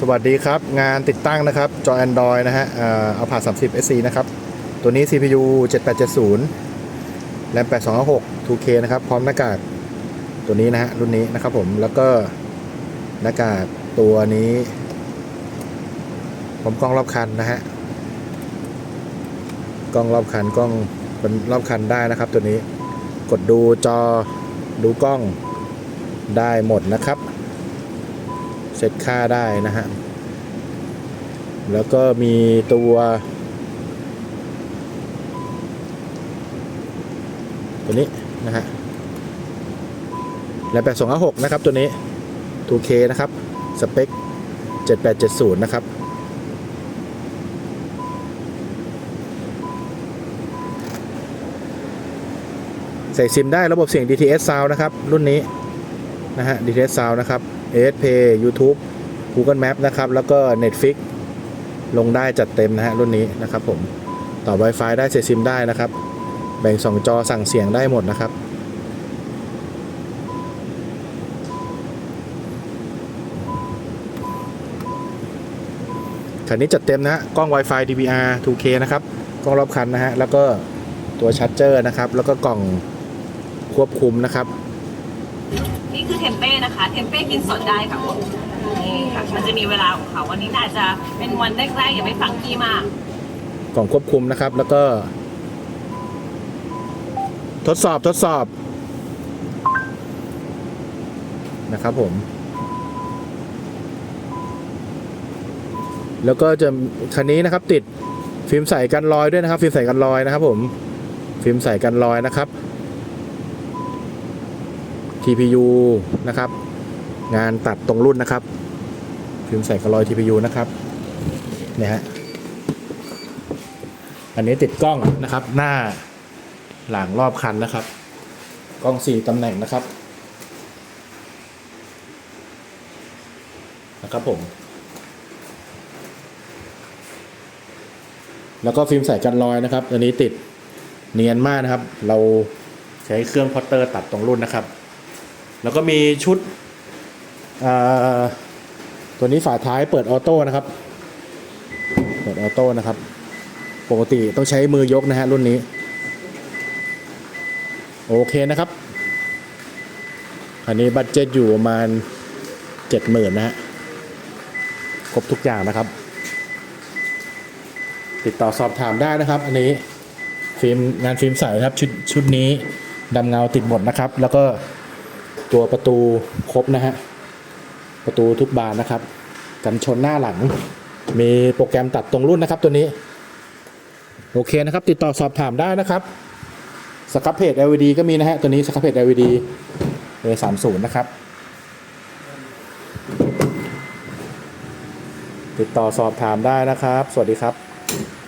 สวัสดีครับ งานติดตั้งนะครับจอ Android นะฮะเอาผ่า30 SC นะครับ ตัวนี้ CPU 7870 RAM 8256 2K นะครับ พร้อมหน้ากากตัวนี้นะฮะ รุ่นนี้นะครับผม แล้วก็หน้ากากตัวนี้ ผมกล้องรอบคันนะฮะ กล้องรอบคันกล้องเป็นรอบคันได้นะครับ ตัวนี้ กดดูจอดูกล้องได้หมดนะครับ เซตค่าได้นะฮะ แล้วก็มีตัวตัวนี้นะฮะและ8256นะครับตัวนี้ 2K นะครับ สเปค 7870 นะครับ ใส่ซิมได้ระบบเสียง DTS Sound นะครับ รุ่นนี้ นะฮะ DTS Sound นะครับ ASP YouTube Google Map นะครับ แล้วก็ Netflix ลงได้จัดเต็มนะฮะรุ่นนี้นะครับผมต่อ Wi-Fi ได้ใส่ซิมได้นะครับ แบ่ง 2 จอสั่งเสียงได้หมดนะครับ คันนี้จัดเต็มนะฮะกล้อง Wi-Fi DVR 2K นะครับ กล้องรอบคันนะฮะ แล้วก็ตัวชาร์จเจอร์นะครับ แล้วก็กล่องควบคุมนะครับ นี่คือเทมเป้นะคะ เทมเป้กินสดได้ค่ะคุณนี่ค่ะ มันจะมีเวลาของเขาวันนี้น่าจะเป็นวันแรกๆอย่าไปฟังกี้มาก กล่องควบคุมนะครับ แล้วก็ ทดสอบทดสอบ นะครับผม แล้วก็จะคันนี้นะครับติดฟิล์มใสกันรอยด้วยนะครับ ฟิล์มใสกันรอยนะครับผม ฟิล์มใสกันรอยนะครับ TPU นะครับ งานตัดตรงรุ่นนะครับฟิล์มใส่กันรอย TPU นะครับเนี่ยฮะอันนี้ติดกล้องนะครับ หน้าหลังรอบคันนะครับ กล้องสี่ตำแหน่งนะครับนะครับผม แล้วก็ฟิล์มใส่กันรอยนะครับ อันนี้ติดเนียนมากนะครับ เราใช้เครื่องพอตเตอร์ตัดตรงรุ่นนะครับ แล้วก็มีชุดตัวนี้ฝาท้ายเปิดออโต้นะครับ เปิดออโต้นะครับ ปกติต้องใช้มือยกนะฮะรุ่นนี้ โอเคนะครับ อันนี้บัตเจ็ตอยู่ประมาณเจ็ดหมื่นนะฮะ ครบทุกอย่างนะครับ ติดต่อสอบถามได้นะครับ อันนี้ฟิล์มงานฟิล์มใสครับชุดชุดนี้ดำเงาติดหมดนะครับ แล้วก็ ตัวประตูครบนะฮะ ประตูทุกบานนะครับ กันชนหน้าหลัง มีโปรแกรมตัดตรงรุ่นนะครับตัวนี้ โอเคนะครับ ติดต่อสอบถามได้นะครับ สครับเพจ LED ก็มีนะฮะ ตัวนี้สครับเพจ LED A30 นะครับ ติดต่อสอบถามได้นะครับ สวัสดีครับ